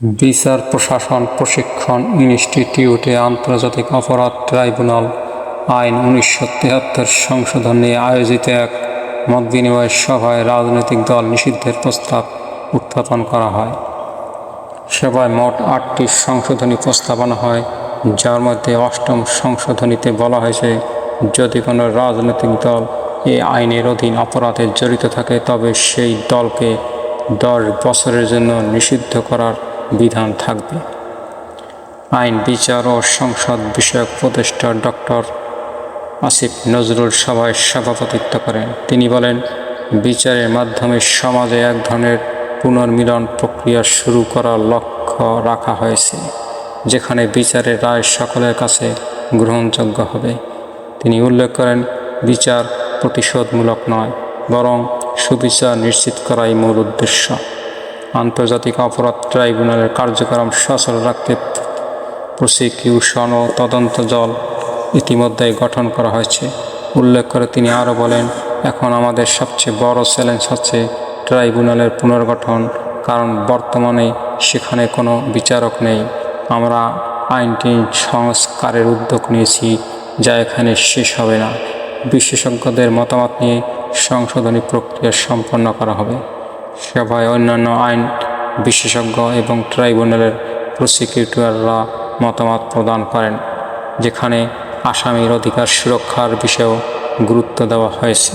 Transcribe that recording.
বিচার, প্রশাসন, প্রশিক্ষণ ইনস্টিটিউটে আন্তর্জাতিক অপরাধ ট্রাইব্যুনাল আইন উনিশশো তিয়াত্তর সংশোধন নিয়ে আয়োজিত এক মতবিনিময় সভায় রাজনৈতিক দল নিষিদ্ধের প্রস্তাব উত্থাপন করা হয়। সভায় মোট আটটি সংশোধনী প্রস্তাবনা হয়, যার মধ্যে অষ্টম সংশোধনীতে বলা হয়েছে, যদি কোনো রাজনৈতিক দল এ আইনের অধীন অপরাধে জড়িত থাকে, তবে সেই দলকে দশ বছরের জন্য নিষিদ্ধ করার বিধান থাকবে। আইন, বিচার ও সংসদ বিষয়ক উপদেষ্টা ডক্টর আসিফ নজরুল সভায় সভাপতিত্ব করেন। তিনি বলেন, বিচারের মাধ্যমে সমাজে এক ধরনের পুনর্মিলন প্রক্রিয়া শুরু করার লক্ষ্য রাখা হয়েছে, যেখানে বিচারের রায় সকলের কাছে গ্রহণযোগ্য হবে। তিনি উল্লেখ করেন, বিচার প্রতিশোধমূলক নয়, বরং সুবিচার নিশ্চিত করাই মূল উদ্দেশ্য। আন্তর্জাতিক অপরাধ ট্রাইব্যুনালের কার্যক্রম সচল রাখতে প্রসিকিউশন ও তদন্ত দল ইতিমধ্যেই গঠন করা হয়েছে। উল্লেখ করে তিনি আরও বলেন, এখন আমাদের সবচেয়ে বড় চ্যালেঞ্জ হচ্ছে ট্রাইব্যুনালের পুনর্গঠন, কারণ বর্তমানে সেখানে কোনো বিচারক নেই। আমরা আইনটি সংস্কারের উদ্যোগ নিয়েছি, যা এখানে শেষ হবে না। বিশেষজ্ঞদের মতামত নিয়ে সংশোধনী প্রক্রিয়া সম্পন্ন করা হবে। সভায় অন্যান্য আইন বিশেষজ্ঞ এবং ট্রাইব্যুনালের প্রসিকিউটররা মতামত প্রদান করেন, যেখানে আসামির অধিকার সুরক্ষার বিষয়েও গুরুত্ব দেওয়া হয়েছে।